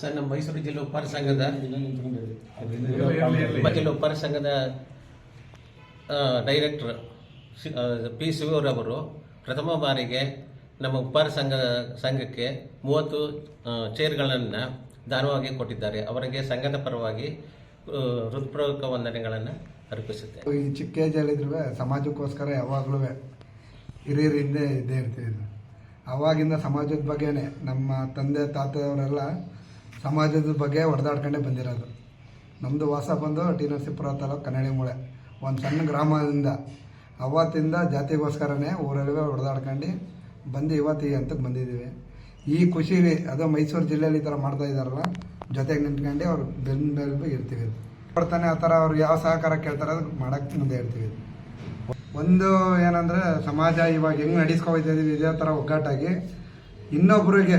Sir ನಮ್ಮ ಮೈಸೂರು ಜಿಲ್ಲಾ ಉಪ್ಪಾರ ಸಂಘದ ಜಿಲ್ಲಾ ಉಪ್ಪಾರ ಸಂಘದ ಡೈರೆಕ್ಟರ್ ಪಿ ಶಿವರವರು ಪ್ರಥಮ ಬಾರಿಗೆ ನಮ್ಮ ಉಪ್ಪಾರ ಸಂಘ ಸಂಘಕ್ಕೆ ಮೂವತ್ತು ಚೇರ್ಗಳನ್ನು ದಾನವಾಗಿ ಕೊಟ್ಟಿದ್ದಾರೆ. ಅವರಿಗೆ ಸಂಘದ ಪರವಾಗಿ ಹೃತ್ಪೂರ್ವಕ ವಂದನೆಗಳನ್ನು ಅರ್ಪಿಸುತ್ತೇನೆ. ಈ ಚಿಕ್ಕ ಏಜಲ್ಲಿದ್ರು ಸಮಾಜಕ್ಕೋಸ್ಕರ ಯಾವಾಗಲೂ ಹಿರಿಯರಿಂದ ಇದ್ದೇ ಇರ್ತೀವಿ ಅವಾಗಿಂದ ಸಮಾಜದ ಬಗ್ಗೆನೇ ನಮ್ಮ ತಂದೆ, ತಾತೆಯವರೆಲ್ಲ ಸಮಾಜದ ಬಗ್ಗೆ ಹೊಡೆದಾಡ್ಕೊಂಡೇ ಬಂದಿರೋದು. ನಮ್ಮದು ವಾಸ ಬಂದು ಟಿ ನರಸೀಪುರ ತಾಲೂಕು ಕನ್ನಡಿ ಮೂಳೆ. ಒಂದು ಸಣ್ಣ ಗ್ರಾಮದಿಂದ ಅವತ್ತಿಂದ ಜಾತಿಗೋಸ್ಕರನೇ ಊರಲ್ಲಿ ಹೊಡೆದಾಡ್ಕೊಂಡು ಬಂದು ಇವತ್ತು ಈ ಹಂತಕ್ಕೆ ಬಂದಿದ್ದೀವಿ. ಈ ಖುಷಿ ಅದು ಮೈಸೂರು ಜಿಲ್ಲೆಯಲ್ಲಿ ಈ ಥರ ಮಾಡ್ತಾ ಇದ್ದಾರಲ್ಲ, ಜೊತೆಗೆ ನಿಂತ್ಕೊಂಡು ಅವ್ರು ಬೆನ್ನೆಲುಬು ಇರ್ತೀವಿ. ಕೊಡ್ತಾನೆ ಆ ಥರ ಅವ್ರು ಯಾವ ಸಹಕಾರ ಕೇಳ್ತಾರೆ ಅದಕ್ಕೆ ಮಾಡೋಕ್ಕೆ ಮುಂದೆ ಇರ್ತೀವಿ. ಒಂದು ಏನಂದರೆ ಸಮಾಜ ಇವಾಗ ಹೆಂಗೆ ನಡೆಸ್ಕೊಂಡಿದ್ದೀವಿ ಇದೇ ಥರ ಒಗ್ಗಟ್ಟಾಗಿ ಇನ್ನೊಬ್ಬರಿಗೆ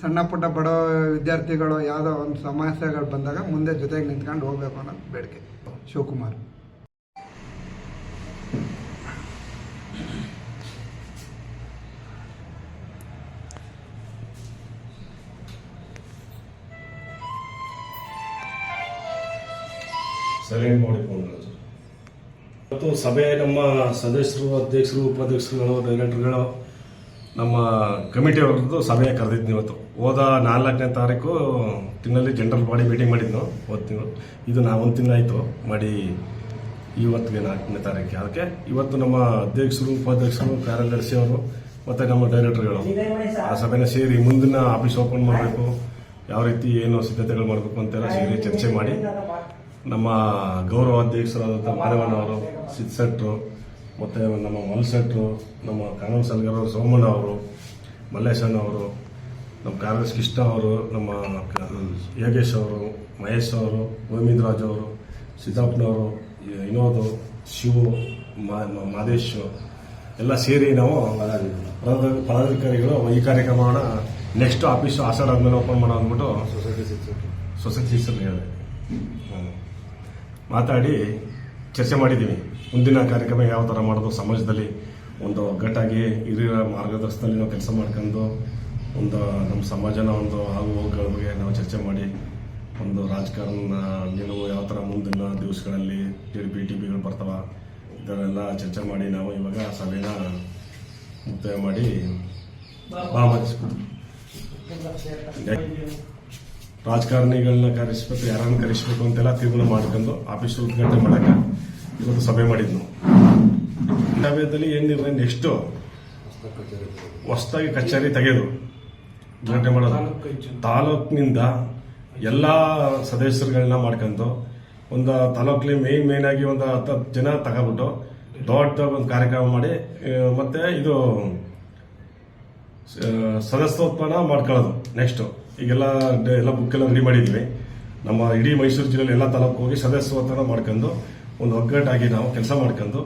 ಸಣ್ಣ ಪುಟ್ಟ ಬಡ ವಿದ್ಯಾರ್ಥಿಗಳು ಯಾವುದೋ ಒಂದು ಸಮಸ್ಯೆಗಳು ಬಂದಾಗ ಮುಂದೆ ಜೊತೆಗೆ ನಿಂತ್ಕೊಂಡು ಹೋಗ್ಬೇಕು ಅನ್ನೋ ಬೇಡಿಕೆ. ಶಿವಕುಮಾರ್. ಸರಿ ಮಾಡಿ ಇವತ್ತು ಸಭೆ ನಮ್ಮ ಸದಸ್ಯರು, ಅಧ್ಯಕ್ಷರು, ಉಪಾಧ್ಯಕ್ಷರುಗಳು, ಡೈರೆಕ್ಟರ್ಗಳು ನಮ್ಮ ಕಮಿಟಿಯವ್ರದ್ದು ಸಭೆ ಕರೆದಿದ್ನಿ ಇವತ್ತು. ಹೋದ ನಾಲ್ಕನೇ ತಾರೀಕು ತಿಂಗಳಲ್ಲಿ ಜನರಲ್ ಬಾಡಿ ಮೀಟಿಂಗ್ ಮಾಡಿದ್ನು ತಿಂಗಳು ಇದು ನಾ ಒಂದು ತಿಂಗಳಾಯಿತು ಮಾಡಿ ಇವತ್ತಿಗೆ ನಾಲ್ಕನೇ ತಾರೀಕು. ಅದಕ್ಕೆ ಇವತ್ತು ನಮ್ಮ ಅಧ್ಯಕ್ಷರು, ಉಪಾಧ್ಯಕ್ಷರು, ಕಾರ್ಯದರ್ಶಿ ಅವರು ಮತ್ತು ನಮ್ಮ ಡೈರೆಕ್ಟರ್ಗಳು ಆ ಸಭೆನ ಸೇರಿ ಮುಂದಿನ ಆಫೀಸ್ ಓಪನ್ ಮಾಡಬೇಕು, ಯಾವ ರೀತಿ ಏನು ಸಿದ್ಧತೆಗಳು ಮಾಡಬೇಕು ಅಂತೆಲ್ಲ ಸೇರಿ ಚರ್ಚೆ ಮಾಡಿ ನಮ್ಮ ಗೌರವ ಅಧ್ಯಕ್ಷರಾದಂಥ ಸಿದ್ ಸಿದ್ಸೆಟ್ರು ಮತ್ತು ನಮ್ಮ ಮಲ್ಸೆಟ್ರು ನಮ್ಮ ಕಾನೂನು ಸಲಗರ ಸೋಮಣ್ಣ ಅವರು ಮಲ್ಲೇಶಣ್ಣ ಅವರು ನಮ್ಮ ಕಾಂಗ್ರೆಸ್ ಕೃಷ್ಣ ಅವರು ನಮ್ಮ ಯೋಗೇಶ್ ಅವರು ಮಹೇಶ್ ಅವರು ಗೋವಿಂದರಾಜ್ ಅವರು ಸಿದ್ದಪ್ಪನವರು ವಿನೋದ್ ಶಿವು ಮಾದೇಶ್ ಎಲ್ಲ ಸೇರಿ ನಾವು ಪದಾಧ- ಪದಾಧಿಕಾರಿಗಳು ಈ ಕಾರ್ಯಕ್ರಮವನ್ನು ನೆಕ್ಸ್ಟ್ ಆಫೀಸು ಆಷಾಢ ಆದಮೇಲೆ ಓಪನ್ ಮಾಡೋ ಅಂದ್ಬಿಟ್ಟು ಸೊಸೈಟಿ ಹೆಸರು ಹೇಳಿದೆ ಹ್ಮ್. ಮಾತಾಡಿ ಚರ್ಚೆ ಮಾಡಿದ್ದೀವಿ. ಮುಂದಿನ ಕಾರ್ಯಕ್ರಮ ಯಾವ ಥರ ಮಾಡೋದು ಸಮಾಜದಲ್ಲಿ ಒಂದು ಒಗ್ಗಟ್ಟಾಗಿ ಹಿರಿಯರ ಮಾರ್ಗದರ್ಶನದಲ್ಲಿ ನಾವು ಕೆಲಸ ಮಾಡ್ಕೊಂಡು ಒಂದು ನಮ್ಮ ಸಮಾಜನ ಒಂದು ಆಗು ಹೋಗುಗಳ ಬಗ್ಗೆ ನಾವು ಚರ್ಚೆ ಮಾಡಿ ಒಂದು ರಾಜಕಾರಣ ನಿಲುವು ಯಾವ ಥರ ಮುಂದಿನ ದಿವಸಗಳಲ್ಲಿ ಟಿ ಬಿ ಟಿ ಬಿಗಳು ಬರ್ತಾವ ಇದನ್ನೆಲ್ಲ ಚರ್ಚೆ ಮಾಡಿ ನಾವು ಇವಾಗ ಸಭೆನ ಮುಕ್ತಾಯ ಮಾಡಿ ರಾಜಕಾರಣಿಗಳನ್ನ ಕರೆಸ್ಬೇಕು, ಯಾರನ್ನ ಕರೆಸ್ಬೇಕು ಅಂತೆಲ್ಲ ತೀರ್ಮಾನ ಮಾಡ್ಕೊಂಡು ಆಫೀಸ್ ಉದ್ಘಾಟನೆ ಮಾಡಕ ಇವತ್ತು ಸಭೆ ಮಾಡಿದ್ನು. ಸಭೆಯಲ್ಲಿ ನಿರ್ಣಯ? ನೆಕ್ಸ್ಟ್ ಹೊಸದಾಗಿ ಕಚೇರಿ ತೆಗೆದು ಉದ್ಘಾಟನೆ ಮಾಡೋದು. ತಾಲೂಕಿನಿಂದ ಎಲ್ಲ ಸದಸ್ಯರುಗಳನ್ನ ಮಾಡ್ಕೊಂಡು ಒಂದು ತಾಲೂಕಲ್ಲಿ ಮೇನ್ ಮೇನ್ ಆಗಿ ಒಂದು ಹತ್ತು ಹತ್ತು ಜನ ತಗೊಬಿಟ್ಟು ದೊಡ್ಡ ಒಂದು ಕಾರ್ಯಕ್ರಮ ಮಾಡಿ ಮತ್ತೆ ಇದು ಸದಸ್ಯೋತ್ಪನ್ನ ಮಾಡ್ಕೊಳ್ಳೋದು ನೆಕ್ಸ್ಟ್ ಈಗೆಲ್ಲ ಎಲ್ಲ ಬುಕ್ ಎಲ್ಲ ರೆಡಿ ಮಾಡಿದ್ವಿ ನಮ್ಮ ಇಡೀ ಮೈಸೂರು ಜಿಲ್ಲೆಯಲ್ಲಿ ಎಲ್ಲ ತಾಲೂಕು ಹೋಗಿ ಸದಸ್ಯೋತ್ಪನ್ನ ಮಾಡ್ಕೊಂಡು ಒಂದು ಒಗ್ಗಟ್ಟಾಗಿ ನಾವು ಕೆಲಸ ಮಾಡ್ಕೊಂಡು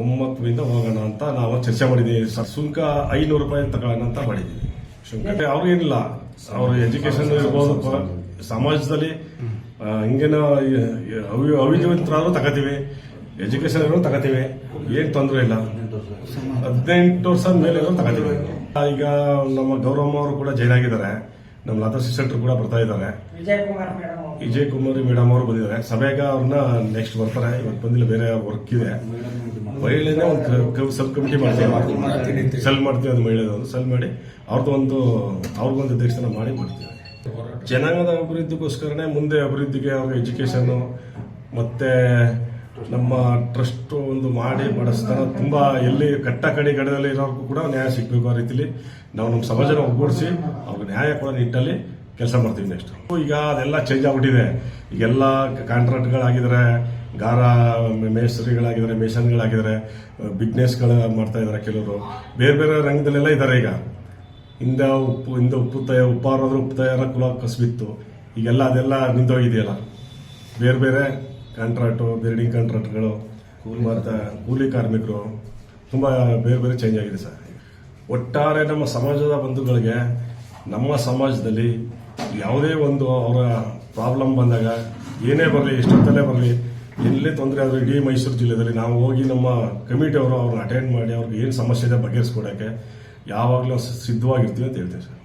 ಒಮ್ಮತ್ತಿನಿಂದ ಹೋಗೋಣ ಅಂತ ನಾವು ಚರ್ಚೆ ಮಾಡಿದ್ದೀವಿ. ಸರ್ ಸುಂಕ ಐನೂರು ರೂಪಾಯಿ ತಗೊಳ್ಳೋಣ ಅಂತ ಮಾಡಿದ್ದೀವಿ. ಶುಂಕ ಏನಿಲ್ಲ. ಅವ್ರ ಎಜುಕೇಶನ್ ಇರ್ಬೋದು ಸಮಾಜದಲ್ಲಿ ಹಿಂಗೇನ ಹಿಂಗೇನೋ ಅವಿ ಅವಿಜವಂತರಾದ್ರೂ ತಗೋತೀವಿ. ಎಜುಕೇಶನ್ ಇರೋ ತಗೋತೀವಿ. ಏನ್ ತೊಂದರೆ ಇಲ್ಲ. ಹದಿನೆಂಟು ವರ್ಷ ಮೇಲೆ ತಗೋತೀವಿ. ಈಗ ನಮ್ಮ ಗೌರವಮ್ಮ ಅವರು ಕೂಡ ಜೈಲಾಗಿದ್ದಾರೆ. ಆಗಿದ್ದಾರೆ ನಮ್ಮ ಲತಾ ಸಿಸ್ಟರ್ ಕೂಡ ಬರ್ತಾ ಇದ್ದಾರೆ ವಿಜಯ್ ಕುಮಾರ್ ಮೇಡಮ್ ಅವರು ಬಂದಿದ್ದಾರೆ. ಸಭೆಗ ಅವ್ರನ್ನ ನೆಕ್ಸ್ಟ್ ಬರ್ತಾರೆ. ಇವತ್ತು ಬಂದಿಲ್ಲ ಬೇರೆ ವರ್ಕ್ ಇದೆ. ಮಹಿಳೆನೇ ಒಂದು ಸಬ್ ಕಮಿಟಿ ಮಾಡ್ತೀವಿ. ಸೆಲ್ ಮಾಡ್ತೀವಿ ಅದು ಮಹಿಳೆದ ಸೆಲ್ ಮಾಡಿ ಅವ್ರದ್ದು ಒಂದು ಅವ್ರಿಗೊಂದು ಅಧ್ಯಕ್ಷನ ಮಾಡಿ ಮಾಡ್ತೀವಿ ಜನಾಂಗದ ಅಭಿವೃದ್ಧಿಗೋಸ್ಕರನೇ ಮುಂದೆ ಅಭಿವೃದ್ಧಿಗೆ ಅವ್ರಿಗೆ ಎಜುಕೇಶನ್ ಮತ್ತೆ ನಮ್ಮ ಟ್ರಸ್ಟ್ ಒಂದು ಮಾಡಿ ಬಡಸ್ತಾನ ತುಂಬಾ ಎಲ್ಲಿ ಕಟ್ಟ ಕಡೆ ಗಡದಲ್ಲಿ ಇರೋರ್ಗೂ ಕೂಡ ನ್ಯಾಯ ಸಿಗಬೇಕು ಆ ರೀತಿಲಿ ನಾವು ನಮ್ಮ ಸಮಾಜನ ಒಗ್ಗೂಡಿಸಿ ಅವ್ರಿಗೆ ನ್ಯಾಯ ಕೊಡೋ ನಿಟ್ಟಲ್ಲಿ ಕೆಲಸ ಮಾಡ್ತೀವಿ ನೆಕ್ಸ್ಟ್ ಈಗ ಅದೆಲ್ಲ ಚೇಂಜ್ ಆಗ್ಬಿಟ್ಟಿದೆ. ಈಗೆಲ್ಲ ಕಾಂಟ್ರಾಕ್ಟ್ಗಳಾಗಿದ್ದಾರೆ ಗಾರ ಮೇಸ್ತ್ರಿಗಳಾಗಿದ್ದಾರೆ ಮೇಷನ್ಗಳಾಗಿದ್ದಾರೆ ಬಿಸ್ನೆಸ್ಗಳು ಮಾಡ್ತಾ ಇದ್ದಾರೆ ಕೆಲವರು. ಬೇರೆ ಬೇರೆ ರಂಗದಲ್ಲೆಲ್ಲ ಇದ್ದಾರೆ ಈಗ. ಹಿಂದೆ ಉಪ್ಪು ಹಿಂದೆ ಉಪ್ಪು ತಯ ಉಪ್ಪಾರೋದ್ರೆ ಉಪ್ಪು ತಯಾರ ಕುಲ ಕಸಬಿತ್ತು. ಈಗೆಲ್ಲ ಅದೆಲ್ಲ ನಿಂತೋಗಿದೆಯಲ್ಲ ಬೇರೆ ಬೇರೆ ಕಾಂಟ್ರಾಕ್ಟು ಬಿಲ್ಡಿಂಗ್ ಕಾಂಟ್ರಾಕ್ಟ್ಗಳು ಮತ್ತು ಕೂಲಿ ಕಾರ್ಮಿಕರು, ತುಂಬ ಬೇರೆ ಬೇರೆ ಚೇಂಜ್ ಆಗಿದೆ ಸರ್. ಒಟ್ಟಾರೆ ನಮ್ಮ ಸಮಾಜದ ಬಂಧುಗಳಿಗೆ, ನಮ್ಮ ಸಮಾಜದಲ್ಲಿ ಯಾವುದೇ ಒಂದು ಅವರ ಪ್ರಾಬ್ಲಮ್ ಬಂದಾಗ, ಏನೇ ಬರಲಿ, ಎಷ್ಟೊತ್ತಲ್ಲೇ ಬರಲಿ, ಎಲ್ಲಿ ತೊಂದರೆ ಆದರೂ ಇಡೀ ಮೈಸೂರು ಜಿಲ್ಲೆಯಲ್ಲಿ ನಾವು ಹೋಗಿ ನಮ್ಮ ಕಮಿಟಿಯವರು ಅವ್ರನ್ನ ಅಟೆಂಡ್ ಮಾಡಿ ಅವ್ರಿಗೆ ಏನು ಸಮಸ್ಯೆ ಇದೆ ಬಗೆಹರಿಸ್ಕೊಡೋಕ್ಕೆ ಯಾವಾಗಲೂ ಸಿದ್ಧವಾಗಿರ್ತೀವಿ ಅಂತ ಹೇಳ್ತೀವಿ ಸರ್.